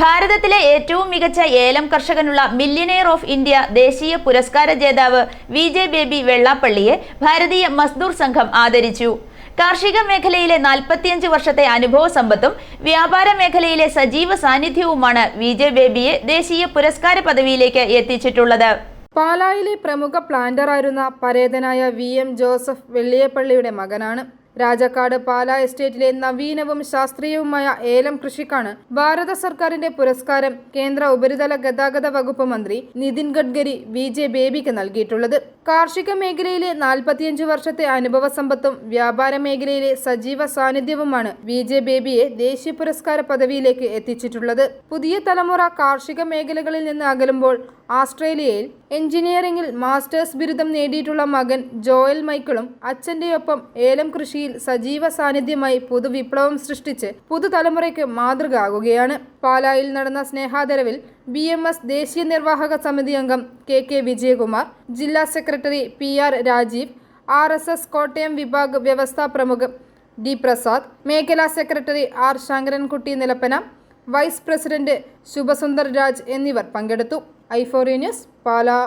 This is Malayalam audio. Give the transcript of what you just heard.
ഭാരതത്തിലെ ഏറ്റവും മികച്ച ഏലം കർഷകനുള്ള മില്യനെയർ ഓഫ് ഇന്ത്യ ദേശീയ പുരസ്കാര ജേതാവ് വി ജെ ബേബി വെള്ളാപ്പള്ളിയെ ഭാരതീയ മസ്ദൂർ സംഘം ആദരിച്ചു. കാർഷിക മേഖലയിലെ നാൽപ്പത്തിയഞ്ച് വർഷത്തെ അനുഭവ സമ്പത്തും വ്യാപാര മേഖലയിലെ സജീവ സാന്നിധ്യവുമാണ് വി ജെ ബേബിയെ ദേശീയ പുരസ്കാര പദവിയിലേക്ക് എത്തിച്ചിട്ടുള്ളത്. പാലായിലെ പ്രമുഖ പ്ലാന്റർ പ്ലാന്ററായിരുന്ന പരേതനായ വി എം ജോസഫ് വെള്ളിയപ്പള്ളിയുടെ മകനാണ്. രാജാക്കാട് പാല എസ്റ്റേറ്റിലെ നവീനവും ശാസ്ത്രീയവുമായ ഏലം കൃഷിക്കാണ് ഭാരത സർക്കാരിന്റെ പുരസ്കാരം കേന്ദ്ര ഉപരിതല ഗതാഗത വകുപ്പ് മന്ത്രി നിതിൻ ഗഡ്കരി വി ജെ ബേബിക്ക് നൽകിയിട്ടുള്ളത്. കാർഷിക മേഖലയിലെ നാൽപ്പത്തിയഞ്ച് വർഷത്തെ അനുഭവ സമ്പത്തും വ്യാപാര മേഖലയിലെ സജീവ സാന്നിധ്യവുമാണ് വി ജെ ബേബിയെ ദേശീയ പുരസ്കാര പദവിയിലേക്ക് എത്തിച്ചിട്ടുള്ളത്. പുതിയ തലമുറ കാർഷിക മേഖലകളിൽ നിന്ന് അകലുമ്പോൾ ആസ്ട്രേലിയയിൽ എഞ്ചിനീയറിംഗിൽ മാസ്റ്റേഴ്സ് ബിരുദം നേടിയിട്ടുള്ള മകൻ ജോയൽ മൈക്കിളും അച്ഛന്റെയൊപ്പം ഏലം കൃഷിയിൽ സജീവ സാന്നിധ്യമായി പുതുവിപ്ലവം സൃഷ്ടിച്ച് പുതുതലമുറയ്ക്ക് മാതൃക ആകുകയാണ് പാലായിൽ നടന്ന സ്നേഹാദരവിൽ ബി ദേശീയ നിർവാഹക സമിതി അംഗം കെ കെ വിജയകുമാർ ജില്ലാ secretary P R Rajeev R S S Kottayam വിഭാഗ് വ്യവസ്ഥാ പ്രമുഖ് ഡി പ്രസാദ് മേഖലാ സെക്രട്ടറി ആർ ശങ്കരൻകുട്ടി നിലപ്പന വൈസ് പ്രസിഡന്റ് ശുഭസുന്ദർ രാജ് എന്നിവർ പങ്കെടുത്തു. ഐഫോറി ന്യൂസ് പാലാ.